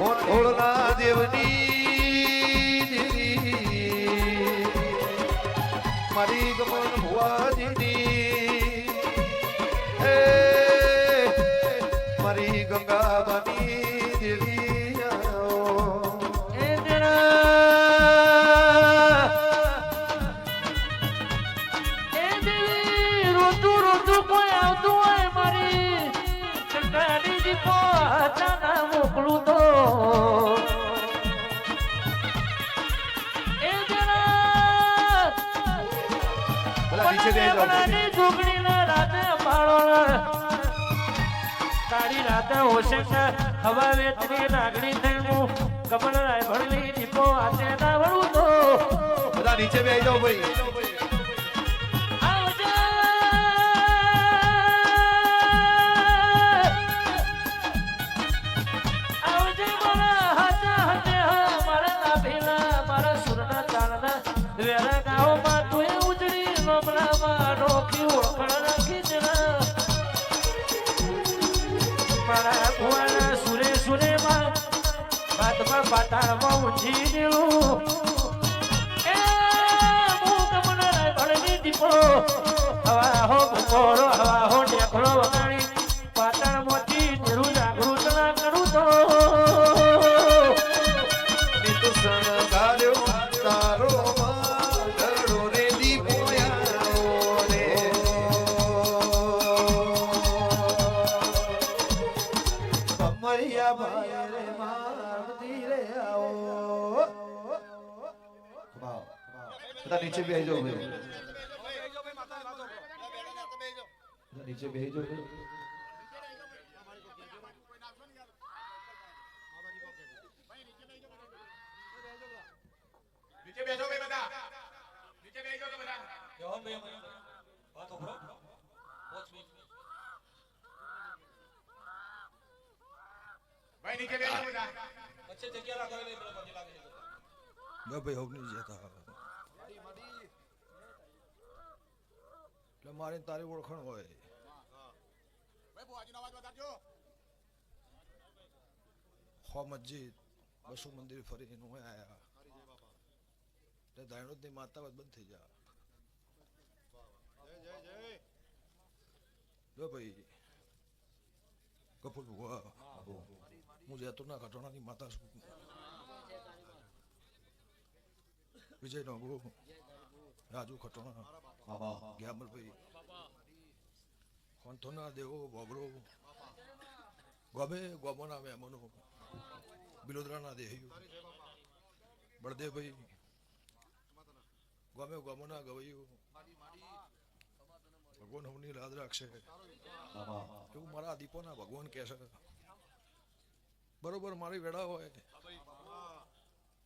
મારી તારી રાતે હોશે હવા વેચની નાગણી હું કમળ રાય ભણલી દીપો હાથે ના વળું તો. બધા નીચે બેસી જાઓ ભાઈ. પાતાળમાં ઊંચી દેલું એ મૂક મનરાય ભળની દીપો. હવા હો ભૂગોળો હવા હો ઢેકળો વગાડી નીચે બેસી જાઓ ભાઈ નીચે બેસી જાઓ ભાઈ. નીચે બેસો ભાઈ બધા. નીચે બેસો તો બધા. ભાઈ નીચે બેસો બધા. બે ભાઈ હોગ નહીં જતા. એટલે મારી તારી ઓળખાણ હોય. હો મસ્જિદ બસુ મંદિર ફરી એનું આયા. એટલે દાયણોદની માતા બંધ થઈ જા. જો ભાઈ. કપૂર ભગવા હું જતો ના ઘટણાની માતા છું. વિજય નોગુ રાજુ ખટોણા ગ્યામલભાઈ ખોંથોના દેવો, બોબરો. ગમે ગોમોના મહેમાનો. બિલોદરાના દેહ્યું બળદેવભાઈ ગમે ગોમોના ગવૈયો. ભગવાન હમની રાજ રાખશે. એવું મારા દીપોના ભગવાન કહે છે. બરોબર, મારી વેળા હોય.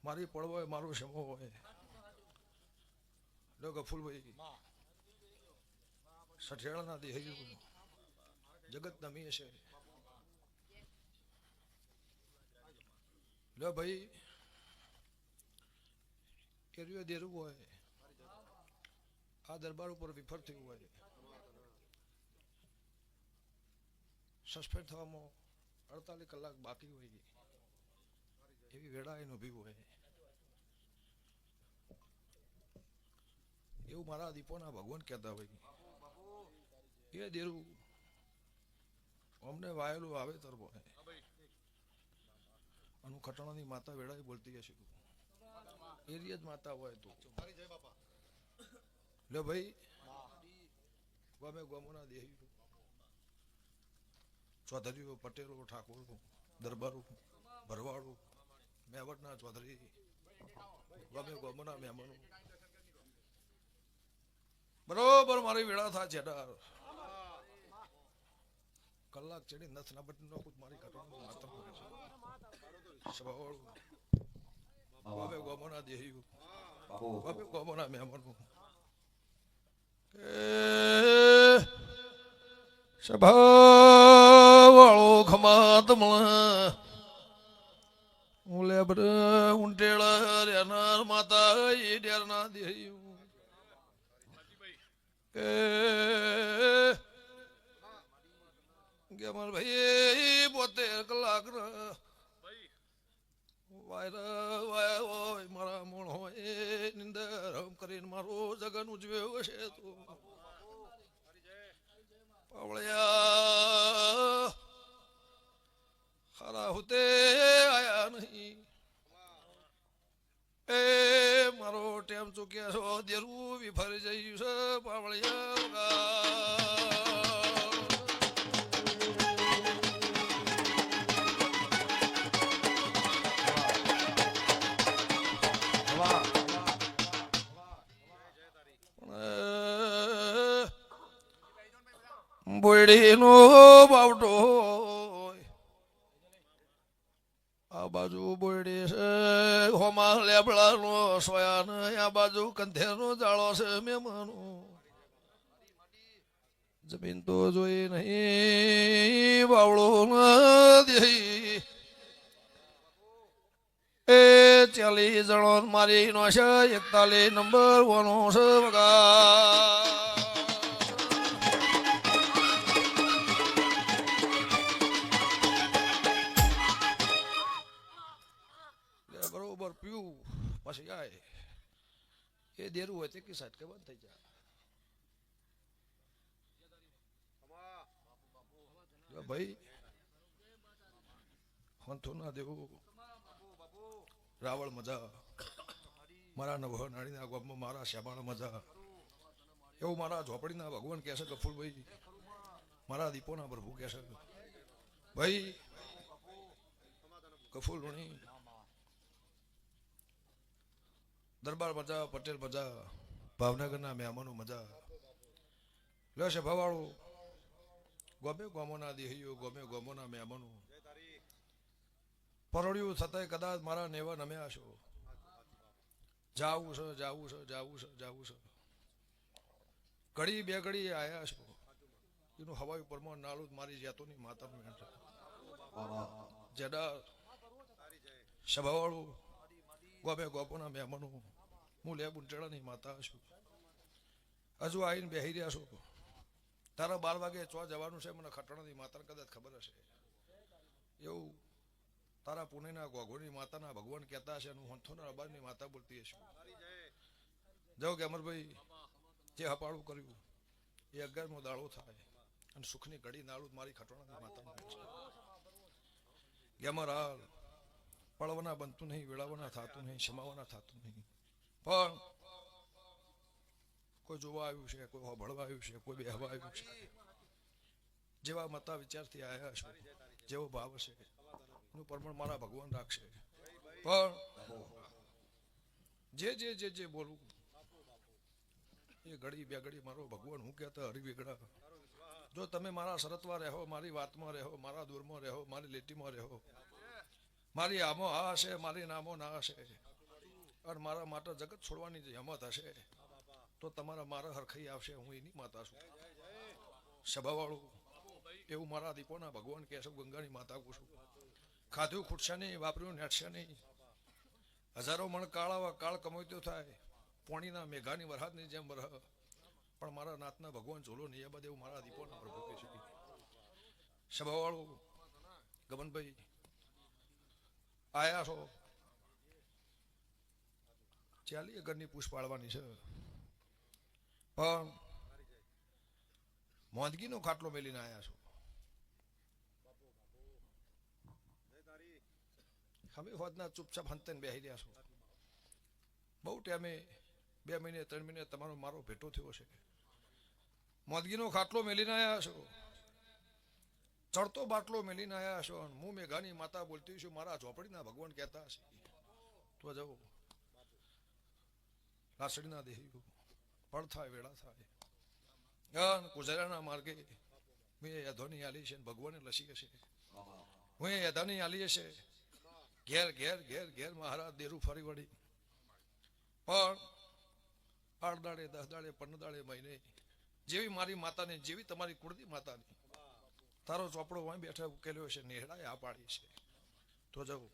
મારી પળ હોય, મારો શમો હોય. લો ગફુલભાઈ સઠિયાળાના દેહૈયું જગત નમી છે. લો ભાઈ. એરિયો દેરું હોય આ દરબાર ઉપર વિફર થયું હોય. સસ્પેન્ડ થવામાં અડતાલીસ કલાક બાકી હોય. એવી વેળા એને ઊભી હોય એવું મારા દીપોના ભગવાન કહેતા ભાઈ એ દેરું અમને વાયેલું આવે તરફો અને ખટણાની માતા વેળાએ બોલતી હશે. એરિયા જ માતા હોય તો. લે ભાઈ, ગમે ગમોના દેહી ચૌધરી પટેલો ઠાકોર દરબારો ભરવાડો મેવટના ચૌધરી. ગમે ગમોના મહેમાનો. બરોબર મારી વેળા થાય છે કલાક ચડી નથ ના બટન નોખું મારી ઘટવાનું માતમ કરે છે. સભાવાળું બાબે ગોમોના દેહી ગમે ગમોના મહેમાનો. સભાવાળો ખમાત ઉલે હું લેબર ઉંટેળ રેનાર માતા એ ડેરના દેયું અમાર ભાઈ બોતેર કલાક મારા મૂળ હોય, નિંદર હમ કરીને મારો જગન ઉજવ્યો હશે તું. પાવળિયા ખરા હુતે આયા નહીં. એ, મારો ટેમ ચૂક્યા છો, દેરું વગા. બાવટો આ બાજુ બોડી છે, હોમા લેબડાનો સોયાન, આ બાજુ કંધેનો જાળો છે, મેમાનો જમીન તો જોઈ નહીં બાવળો એ ચાલીસ જણો મારી નો છે, એકતાલીસ નંબર વનો છે વગા બરોબર, પીવું. પછી આય. એ દેરું હોય તે કી કે બંધ થઈ જાય. ભાઈ હંથો ના દેવો રાવળ મજા મારા નવ નાણીના ગામમાં મારા શ્યામાળ મજા એવું મારા ઝોપડીના ભગવાન કહેશે ગફુરભાઈ મારા દીપોના પ્રભુ કહેશે ભાઈ કફુલ ઋણી દરબાર મજા પટેલ મજા ભાવનગરના મહેમાનો મજા લેશે ભવાળું ગમે ગોમોના દેહીઓ ગમે ગોમોના મહેમાનો. પરળ્યું છતાંય કદાચ મારા નેવા નમ્યા છો. જાવું છે જાવું છે જાવું છે જાવું છે. ઘડી બે ઘડી આયા છો. એનું હવાઈ પરમાણ નાલું મારી જાતોની માતાનું હેઠ જડા સભાવાળું ગોમે ગોપોના મહેમાનો હું લે બુંટેડાની માતા છું. હજુ આવીને બેહી રહ્યા છો. તારા બાર વાગે ચો જવાનું છે, મને ખટણાની માતાને કદાચ ખબર હશે. એવું. તારા પુણેના ગોગોની માતાના ભગવાન કહેતા હશે હું હંથોના અબારની માતા બોલતી હશે. જાઓ કે અમરભાઈ, જે હપાળું કર્યું, એ અગિયારમો દાળો થાય અને સુખની ઘડી નાળું મારી ખટોણાની માતાનું છે. ગેમર હાલ, પળવાના બનતું નહીં, વેળાવાના થતું નહીં સમાવાના થતું નહીં. પણ કોઈ જોવા આવ્યું છે, કોઈ હોભળવા આવ્યું છે, કોઈ બેહવા આવ્યું છે. જેવા મતા વિચારથી આવ્યા છો જેવો ભાવ છે એનું પરમણ મારા ભગવાન રાખશે. પણ જે જે જે જે બોલું, એ ઘડી બે ઘડી મારો ભગવાન, હું કહેતા હરિવેગડા, જો તમે મારા શરતમાં રહો, મારી વાતમાં રહો, મારા દૂરમાં રહો, મારી લેટીમાં રહો, મારી આમો હા હશે, મારી નામો ના હશે, અને મારા માટે જગત છોડવાની હિંમત હશે તો તમારા મારા હરખાઈ આવશે, હું એની માતા છું. સભાવાળું, એવું મારા દીપોના ભગવાન કેશવ ગંગાની માતા કહું છું. ખાધું, ખૂટશે નહીં, વાપર્યું, નેટશે નહીં. હજારો મણ કાળા કાળ કમોત્યો થાય. પોણીના મેઘાની વરહાદની જેમ વરહ. પણ મારા નાથના ભગવાન ઝોલો નહીં બાદ એવું મારા દીપોના પ્રભુ કહી શકી સભાવાળું ગમનભાઈ આયા છો. ચાલી ઘરની પૂછ પાડવાની છે. પણ મોંદગીનો ખાટલો મેલીને આવ્યા છો. હવે હોદના ચૂપચાપ હંતન બેહી રહ્યા છો. બહુ ટાઈમે બે મહિને, ત્રણ મહિને તમારો મારો ભેટો થયો છે. મોદગીનો ખાટલો મેલીને આવ્યા છો. ચડતો બાટલો મેલીને આવ્યા છો હું મેઘાની માતા બોલતી છું, મારા ઝોપડીના ભગવાન કહેતા હશે. તો જાઓ. લાસડીના દેહી પળ થાય, વેળા થાય. ગુજરાતના માર્ગે મેં યધોની આલી છે ભગવાને લસી હશે. હું યધાની આલી હશે. ઘેર ઘેર ઘેર ઘેર મહારાજ દેરું ફરી વળી. પણ આઠ દાડે, દસ દાડે, પંદર દાડે મહિને જેવી મારી માતાને, જેવી તમારી કુળદી માતાની, તારો ચોપડો વાંય બેઠા ઉકેલ્યો છે નેહડાએ આ પાડી છે તો જાઉં.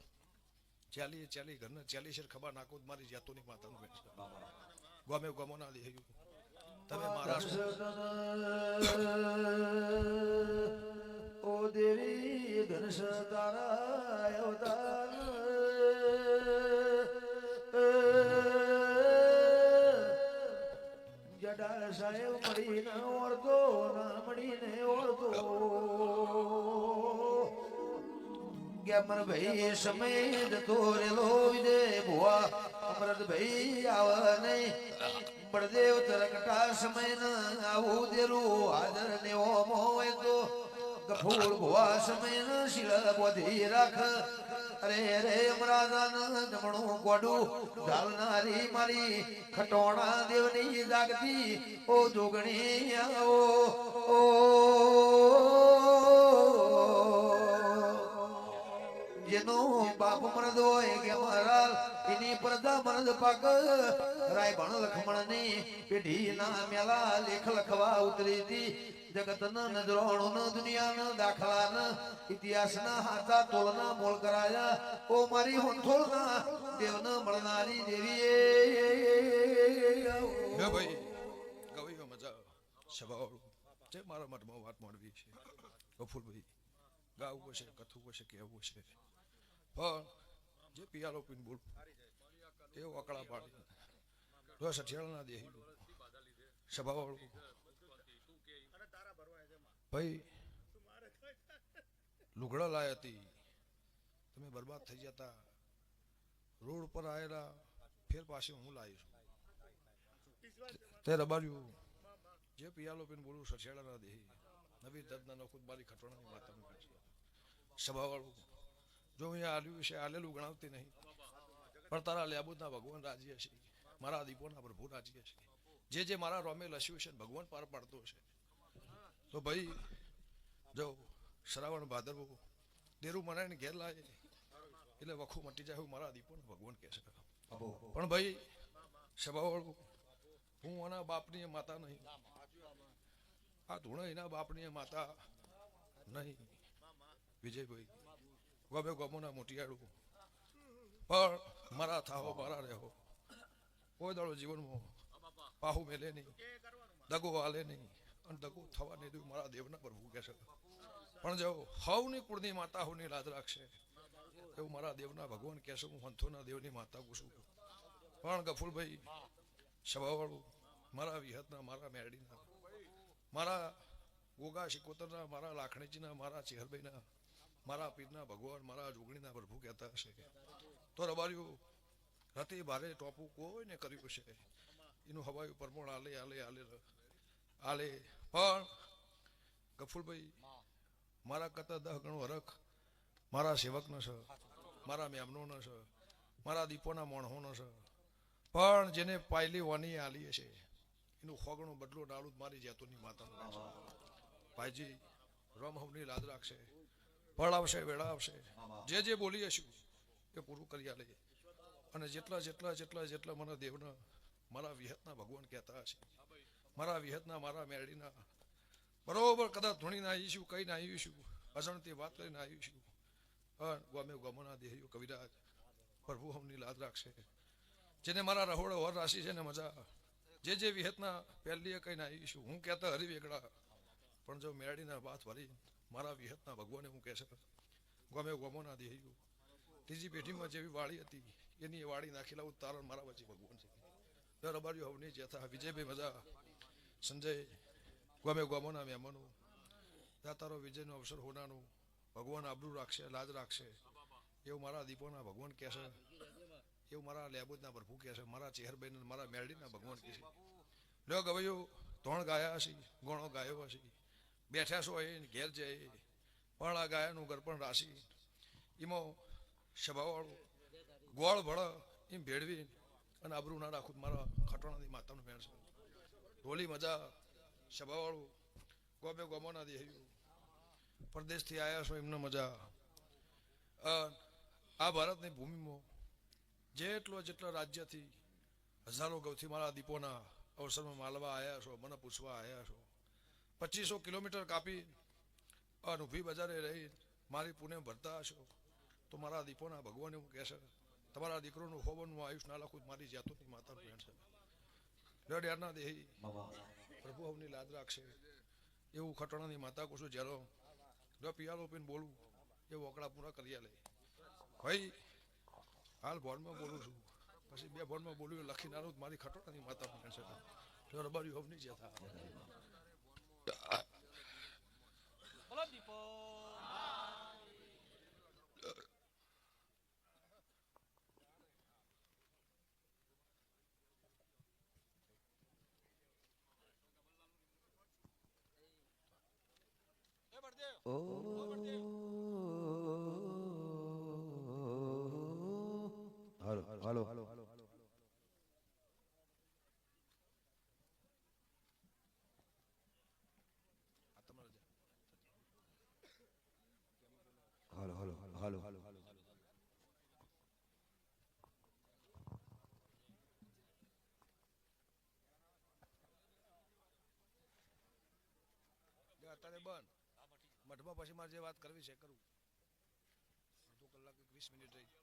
ચાલી ચાલી ઘરને ચાલી છે ખબર નાખો મારી જાતોની માતાનું છે ગમે ગમો ના દેહ્યું તમે છો. ઓ દેવી, ઘનશ તારા અવતાર. જડાર સાહેબ મળીને ઓળતો ના મળીને ઓળતો ગેમર ભાઈ સમય જતો રેલો વિજય ભુવા અમરત ભાઈ બળદેવ તરકટા સમય આવું દેરું આદર ને ઓમ હોય તો. ગફૂર ભુવા સમય ન શિળ બોધી રાખ. અરે રે અમરાજાન જમણું ગોડું. ઢાલનારી મારી ખટોણા દેવની જાગતી. ઓ જોગણી આવો. ઓ. જેનો બાપ મરદ હોય કે મરાલ એની પરદા મરદ પાક રાય ભણ લખમણની પેઢી ના મેલા લેખ લખવા ઉતરી હતી. જગત ના નજરોણું ન દુનિયા ના દાખલા ન ઇતિહાસ ના હાથા તોલના મોળ કરાયા. ઓ મારી હોંઠોળ ના દેવ ના મળનારી દેવી ભાઈ ગવૈયો મજા સવાળું જે મારા મઠમાં વાત મળવી છે. ગફુરભાઈ ગાવું હશે, કથવું હશે, કહેવું છે પણ જે પિયાલો પીને બોલ એ વકળા પાડી. રસ અઠિયાળના દેહી સ્વભાવવાળું ભાઈ, લુગડા લાય હતી. તમે બરબાદ થઈ જતા. રોડ ઉપર આવેલા ફેર પાસે હું લાવીશ તે રબાર્યું જે પિયાલો પીને બોલું, સઠિયાળાના દેહી. નવી દર્દના નખુદ મારી કહે છે. સભાવાળું જો અહીંયા આલ્યું છે, આલેલું ગણાવતી નહીં. પણ તારા લેબુદના ભગવાન રાજી હશે. મારા દીપોના પ્રભુ રાજી હશે. જે જે મારા રોમે લસ્યું છે ભગવાન પાર પાડતો છે તો ભાઈ, જો શ્રાવણ ભાદરવો, દેરું મનાઈને ઘેર લાવે, એટલે વખું મટી જાય એવું મારા દીપોને ભગવાન કહે છે. પણ ભાઈ, સભાવાળું, હું આના બાપની માતા નહીં. આ ધૂણ એના બાપની માતા નહીં. વિજયભાઈ ગમે ગમોના મોટિયાળું. પણ મારા થાહો મારા રહેવો કોઈ દાડો જીવનમાં પાહુ મેલે નહીં, દગો હાલે નહીં, અને દગો થવા નહીં દઉં મારા દેવના પ્રભુ કહે છે. પણ જો હવની કુળની માતા હોની લાજ રાખશે એવું મારા દેવના ભગવાન કહેશે, હું હંથોના દેવની માતા પૂછું પણ ગફુલભાઈ, સભાવાળું, મારા વિહતના, મારા મેરડીના, મારા ગોગા શિકોતરના, મારા લાખણીજીના, મારા ચેહરભાઈના મારા પીરના ભગવાન મારા જોગણીના પ્રભુ કહેતા હશે કે, તો રબાર્યું રાતે ભારે ટોપું કોઈને કર્યું છે એનું હવાયું પરમોણ આલે આલે આલે આલે. પણ ગફુલભાઈ મારા કરતા દહ ગણું હરખ મારા સેવકનો છે, મારા મેમનોનો છે, મારા દીપોના મોણહોનો છે. પણ જેને પાયલી વાની આલી છે એનું ખોગણું બદલો ડાળું મારી જેતુની માતાનું. ભાઈજી રમહવની લાદ રાખશે. ફળ આવશે વેળા આવશે. જે જે બોલીએ છું એ પૂરું કરી આલે. અને જેટલા જેટલા જેટલા જેટલા મારા દેવના મારા વિહતના ભગવાન કહેતા હશે. મારા વિહતના મારા મેરડીના. બરોબર કદાચ ધૂણીને આવીશું કહીને આવ્યું છું અજણતી વાત કરીને આવ્યું છું પણ ગમે ગમોના દેહીઓ કવિરાજ પ્રભુ હમની લાદ રાખશે. જેને મારા રહોડો વર રાશિ છે ને મજા જે જે વિહતના પહેલીએ કહીને આવીશું હું કહેતા હરી વેગડા પણ જો મેરડીના વાત ભરી મારા વિહતના ભગવાને હું કહેશે ગમે ગમોના દેહીઓ ત્રીજી પેઢીમાં જેવી વાળી હતી, એની વાળી નાખેલા ઉતારણ મારા વચ્ચે ભગવાન છે. દર અબાર્યું હવની જેથા. વિજયભાઈ મજા, સંજય, ગમે ગમોના મહેમાનો. દાતારો વિજયનો અવસર હોનાનું. ભગવાન આબરૂ રાખશે, લાજ રાખશે. એવું મારા દીપોના ભગવાન કહેશે એવું મારા લેબુદના પ્રભુ કહેશે મારા ચેહરબેન મારા મેરડીના ભગવાન કહેશે લ્યો ગવૈયો ત્રણ ગાયા હશે, ગોણો ગાયો હશે. બેઠા એ ઘેર જાય પણ આ ગાયનું ગરપણ રાશિ. એમાં સભાવાળું ગોળ ભળ એમ ભેળવી અને આબરૂ ના રાખું, મારા ખટોણાથી માતાનું મેળ છે. ઢોલી મજા, સભાવાળું ગોમે ગોમોના દેહ્યું. પરદેશથી આવ્યા છો, એમને મજા. આ ભારતની ભૂમિમાં જેટલો જેટલા રાજ્યથી હજારો ગૌથી મારા દીપોના અવસરમાં માલવા આવ્યા છો, મને પૂછવા આવ્યા છો. પચીસો કિલોમીટર કાપી અને ઊભી બજારે રહી. મારી પુણે ભરતા હશો. તો મારા દીપોના ભગવાન એવું કહેશે તમારા દીકરોનું હોવાનું આયુષ ના લખું, મારી જાતોની માતા ભેણ છે. રડિયાના દેહી પ્રભુ અવની લાદ રાખશે. એવું ખટણાની માતા કહું છું, જેલો, જો પિયાલો પીને બોલું, એ વોકડા પૂરા કરી લે ભાઈ, હાલ ભોનમાં બોલું છું. પછી બે ભોનમાં બોલ્યું લખી નાનું મારી ખટોણાની માતા ભેણ છે. રબારી હોવની જતા હાલો હાલો હાલો આ હાલો. અત્યારે બંધ. મઠમાં પછી મારે જે વાત કરવી છે કરું. અડધો કલાક વીસ મિનિટ રહી.